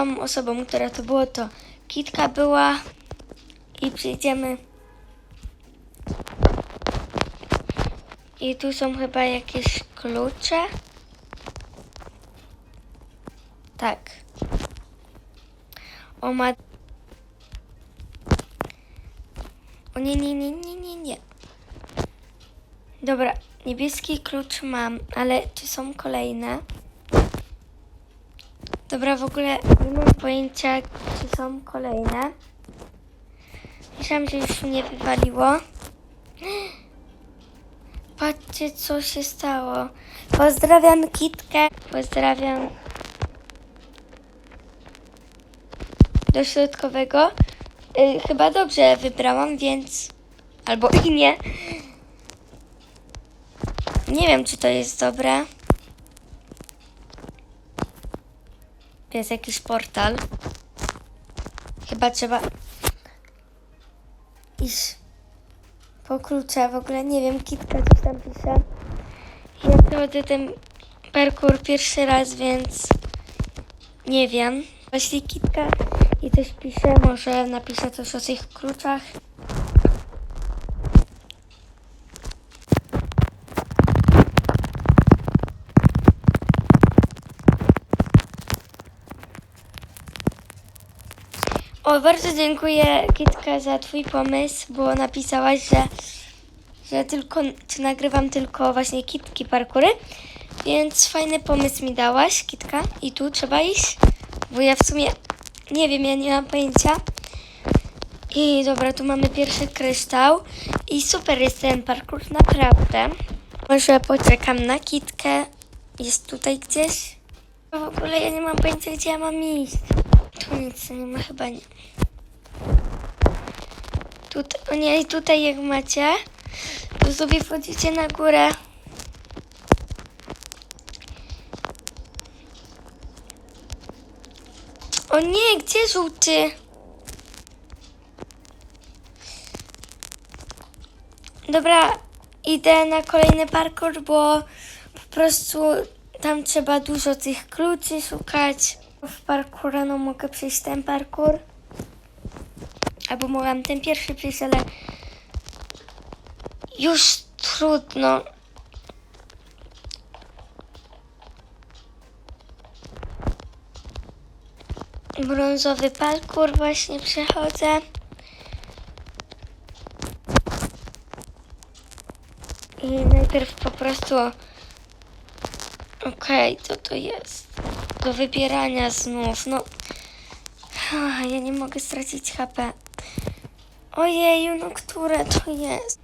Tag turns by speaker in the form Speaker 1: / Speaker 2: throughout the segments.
Speaker 1: całą osobą, która to było, to Kitka była i przyjdziemy. I tu są chyba jakieś klucze. Tak. O ma... O nie, nie, nie, nie, nie, nie. Dobra, niebieski klucz mam, ale czy są kolejne? Dobra, w ogóle nie mam pojęcia, czy są kolejne. Myślałam, że już mnie wywaliło. Patrzcie, co się stało. Pozdrawiam Kitkę. Pozdrawiam do środkowego. Y, chyba dobrze wybrałam, więc... Albo i nie. Nie wiem, czy to jest dobre. Jest jakiś portal. Chyba trzeba iść po klucze. W ogóle nie wiem, Kitka coś tam pisze. Ja przechodzę ten parkour pierwszy raz, więc nie wiem. Jeśli Kitka i coś pisze, może napisze coś o tych kluczach. O, bardzo dziękuję Kitka za twój pomysł, bo napisałaś, że, że tylko, czy nagrywam tylko właśnie Kitki parkury, więc fajny pomysł mi dałaś, Kitka. I tu trzeba iść, bo ja w sumie nie wiem, ja nie mam pojęcia. I dobra, tu mamy pierwszy kryształ i super jest ten parkour, naprawdę. Może poczekam na Kitkę, jest tutaj gdzieś. W ogóle ja nie mam pojęcia, gdzie ja mam iść. Tu nic nie ma, chyba nie. Tutaj, nie, tutaj jak macie, to sobie wchodzicie na górę. O nie, gdzie żółty? Dobra, idę na kolejny parkour, bo po prostu tam trzeba dużo tych kluczy szukać. W parkoura no mogę przejść ten parkour. Albo mogłam ten pierwszy przejść, ale już trudno. Brązowy parkour właśnie przechodzę. I najpierw po prostu... Okej, co to jest? Do wybierania znów, no... Ah, Ja nie mogę stracić HP. Ojeju, no które to jest?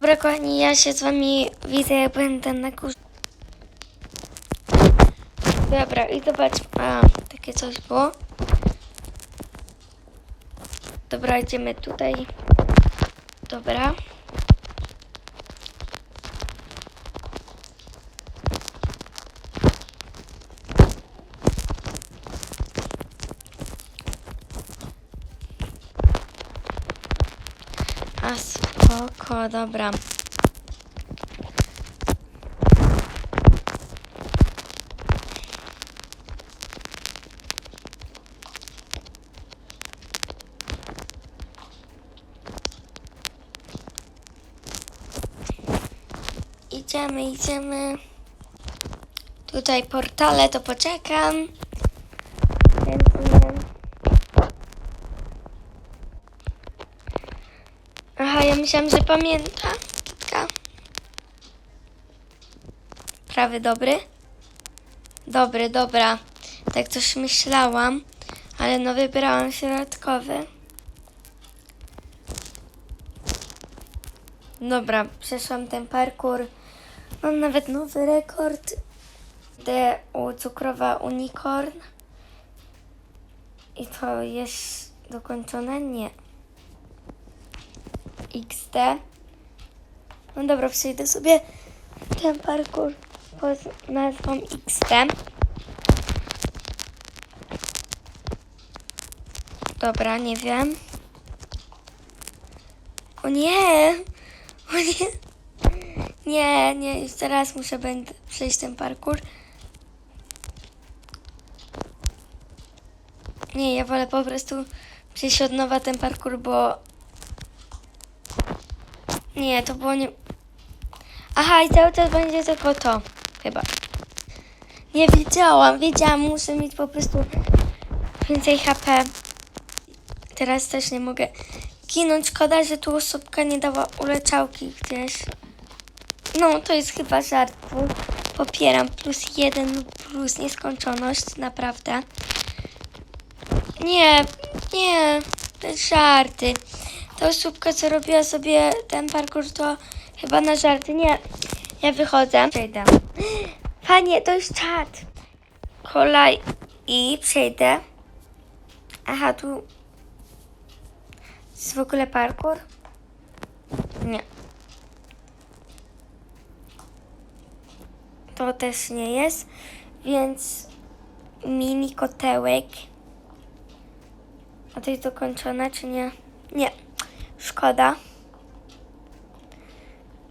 Speaker 1: Dobra, kochani, ja się z wami widzę, jak będę na górze. Dobra, i zobacz, a, takie coś było. Dobra, idziemy tutaj. Dobra. A spoko, dobra. Idziemy, idziemy. Tutaj portale, to poczekam. Chętnie. Aha, ja myślałam, że pamięta. Prawy dobry? Dobry, dobra. Tak coś myślałam, ale no wybrałam środkowy. Dobra, przeszłam ten parkour. Mam nawet nowy rekord. Idę u cukrowa unicorn. I to jest dokończone? Nie. XD. No dobra, przejdę sobie ten parkour pod nazwą XD. Dobra, nie wiem. O nie! O nie! Nie, nie, jeszcze raz muszę będę przejść ten parkour. Nie, ja wolę po prostu przejść od nowa ten parkour, bo... Nie, to było nie... Aha, i cały czas będzie tylko to. Chyba. Nie wiedziałam, wiedziałam, muszę mieć po prostu więcej HP. Teraz też nie mogę ginąć. Szkoda, że tu osobka nie dała uleczałki gdzieś. No, to jest chyba żart. Popieram plus jeden, plus nieskończoność, naprawdę. Nie, nie, jest żarty. Ta osóbka, co robiła sobie ten parkour, to chyba na żarty. Nie, ja wychodzę. Przejdę. Panie, to jest czat. Kolaj i przejdę. Aha, tu jest w ogóle parkour? Nie. To też nie jest, więc mini kotełek. A to jest dokończone, czy nie? Nie. Szkoda.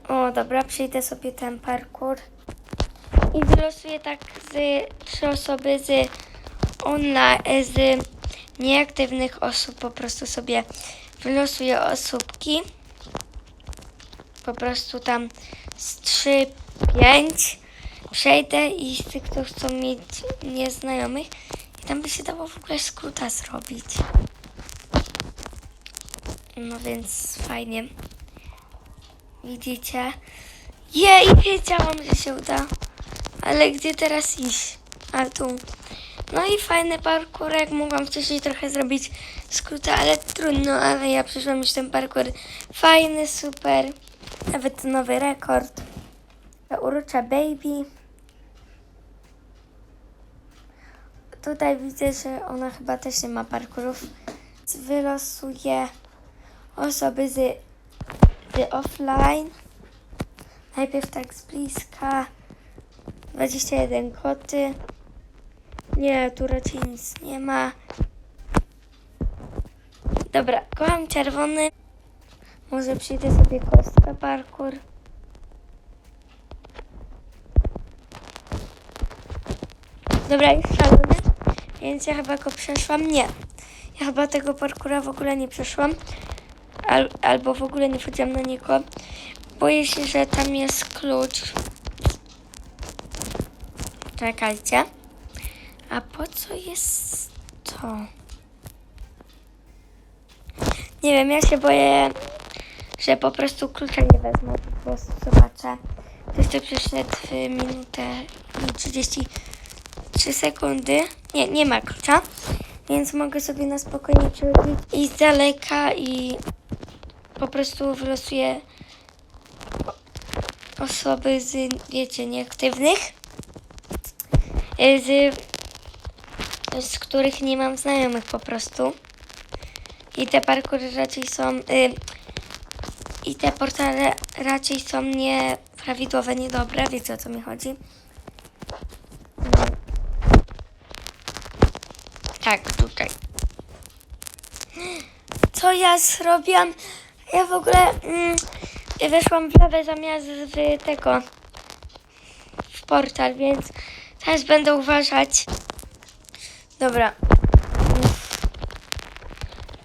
Speaker 1: O, dobra, przejdę sobie ten parkour. I wylosuję tak z trzy osoby z online, z nieaktywnych osób. Po prostu sobie wylosuję osóbki. Po prostu tam z 3, 5 przejdę i z tych, co chcą mieć nieznajomych. I tam by się dało w ogóle skróta zrobić. No więc fajnie. Widzicie? Jej, wiedziałam, że się uda. Ale gdzie teraz iść? A tu. No i fajny parkurek. Mogłam wcześniej trochę zrobić skróta, ale trudno. Ale ja przyszłam już ten parkour. Fajny, super. Nawet nowy rekord. Ta urocza baby. Tutaj widzę, że ona chyba też nie ma parkurów. Wylosuję osoby z, z offline. Najpierw tak z bliska. 21 koty. Nie, tu raczej nic nie ma. Dobra, kocham czerwony. Może przyjdę sobie kostka parkour. Dobra, jest szalony, więc ja chyba go przeszłam. Nie, ja chyba tego parkura w ogóle nie przeszłam. Al, albo w ogóle nie wchodziłam na niego. Boję się, że tam jest klucz. Czekajcie. A po co jest to? Nie wiem, ja się boję, że po prostu klucza nie wezmę. Po prostu zobaczę. Ktoś to przeszedł w minutę i 33 sekundy. Nie, nie ma klucza. Więc mogę sobie na spokojnie przechodzić i z daleka i po prostu wylosuję osoby z, wiecie, nieaktywnych. Y, Z, z których nie mam znajomych po prostu. I te parkury raczej są. Y, I te portale raczej są nieprawidłowe, niedobre. Wiecie o co mi chodzi? Tak, tutaj. Co ja zrobiłam? Ja w ogóle mm, weszłam w lewe zamiast w tego w portal, więc teraz będę uważać. Dobra.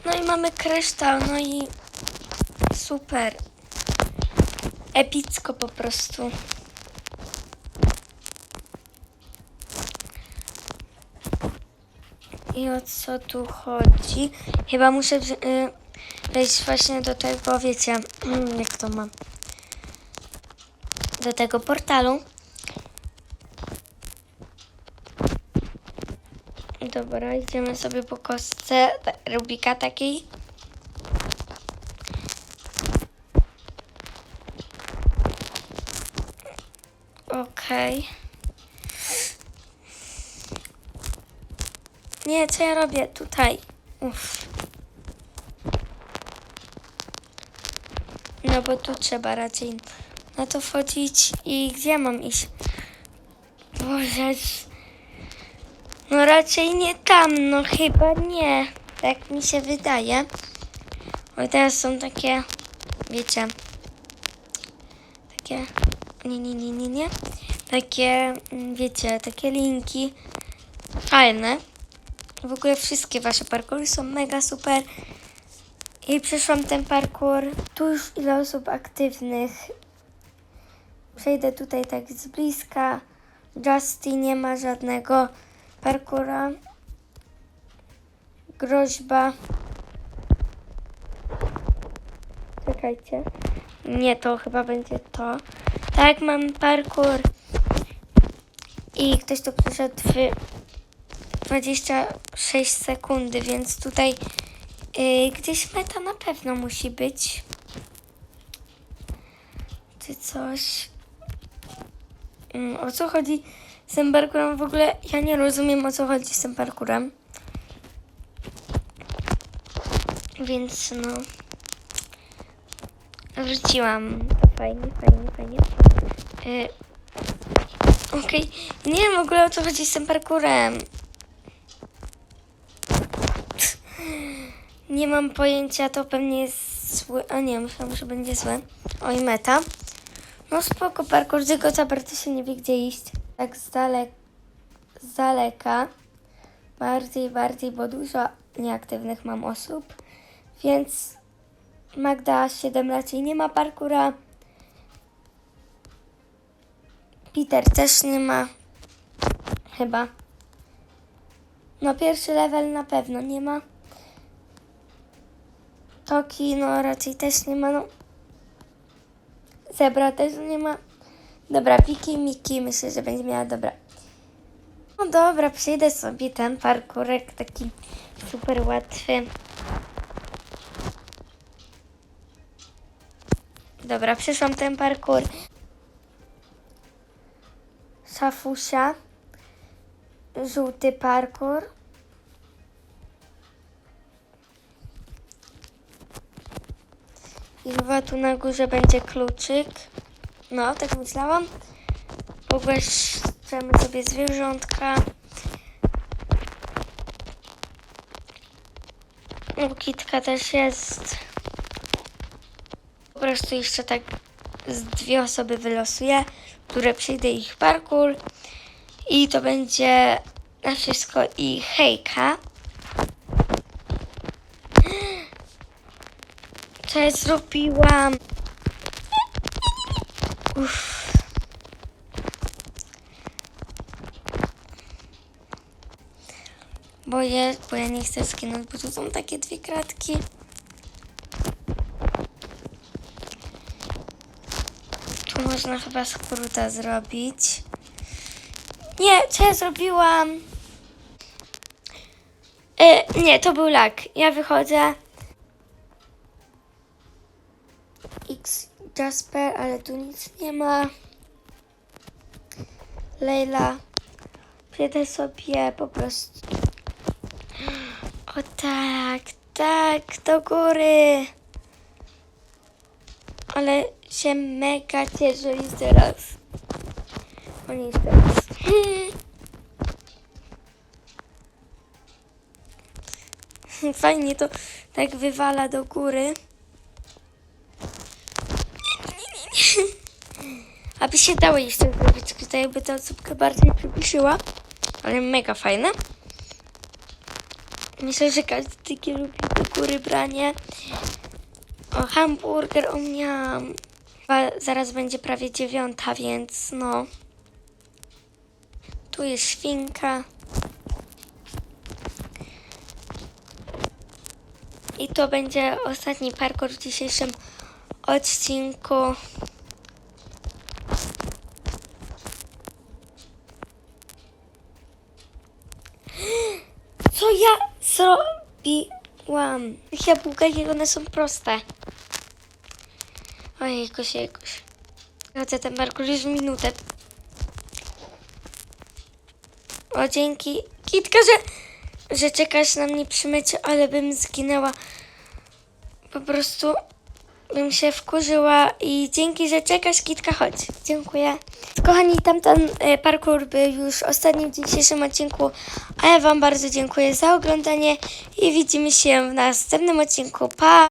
Speaker 1: No i mamy kryształ, no i super. Epicko po prostu. I o co tu chodzi? Chyba muszę y, wejść właśnie do tego, wiecie, mm, jak to mam. Do tego portalu. Dobra, idziemy sobie po kostce Rubika takiej. Okej. Nie, co ja robię tutaj? Uff. No bo tu trzeba raczej na to wchodzić i gdzie mam iść? Boże, no raczej nie tam, no chyba nie. Tak mi się wydaje. Bo teraz są takie, wiecie, takie, nie, nie, nie, nie, nie. takie, mm, wiecie, takie linki fajne. W ogóle wszystkie wasze parkury są mega super. I przeszłam ten parkour. Tu już ile osób aktywnych. Przejdę tutaj tak z bliska. Justy nie ma żadnego parkura. Groźba. Czekajcie. Nie, to chyba będzie to. Tak, mam parkour. I ktoś tu przyszedł w 26 sekundy, więc tutaj yy, gdzieś meta na pewno musi być. Czy coś. Mm, o co chodzi z tym parkurem? W ogóle ja nie rozumiem o co chodzi z tym parkurem. Więc no. Wróciłam. To fajnie, fajnie, fajnie. Yy, Okej. Nie wiem w ogóle o co chodzi z tym parkurem. Nie mam pojęcia, to pewnie jest zły. A nie, myślałam, że będzie złe. Oj, meta. No spoko, parkour, za bardzo się nie wie gdzie iść. Tak z, dalek z daleka. Bardziej, bardziej, bo dużo nieaktywnych mam osób. Więc Magda 7 raczej nie ma parkura. Peter też nie ma. Chyba. No pierwszy level na pewno nie ma. Toki no raczej też nie ma. No. Zebra też nie ma. Dobra, Piki Miki myślę, że będzie miała dobra. No dobra, przejdę sobie ten parkurek taki super łatwy. Dobra, przeszłam ten parkur. Szafusia. Żółty parkur. I chyba tu na górze będzie kluczyk. No, tak myślałam. Pobierzemy sobie zwierzątka. Kitka też jest. Po prostu jeszcze tak z dwie osoby wylosuję, które przejdę ich parkour. I to będzie na wszystko i hejka. Co ja zrobiłam? Uff. Boję, bo ja nie chcę skinąć, bo tu są takie dwie kratki. Tu można chyba skróta zrobić. Nie, co ja zrobiłam? E, nie, to był lak. Ja wychodzę. X Jasper, ale tu nic nie ma. Leila. Przyjdę sobie po prostu. O tak, tak, do góry. Ale się mega cieszę już teraz. O już teraz. Fajnie to tak wywala do góry. Się dało jeszcze zrobić, tutaj jakby ta osóbka bardziej przybliżyła. Ale mega fajne. Myślę, że każdy taki lubi do góry branie. O, hamburger, o miam. Zaraz będzie prawie dziewiąta, więc no. Tu jest świnka. I to będzie ostatni parkour w dzisiejszym odcinku. Ja zrobiłam? Tych jabłka, jak one są proste. Ojejkuś, jejkuś. Chodzę ten parkour już minutę. O, dzięki. Kitka, że, że czekasz na mnie przy myciu, ale bym zginęła. Po prostu bym się wkurzyła i dzięki, że czekasz, Kitka, chodź. Dziękuję. Kochani, tamten e, parkour był już ostatnim w dzisiejszym odcinku, a ja Wam bardzo dziękuję za oglądanie i widzimy się w następnym odcinku. Pa!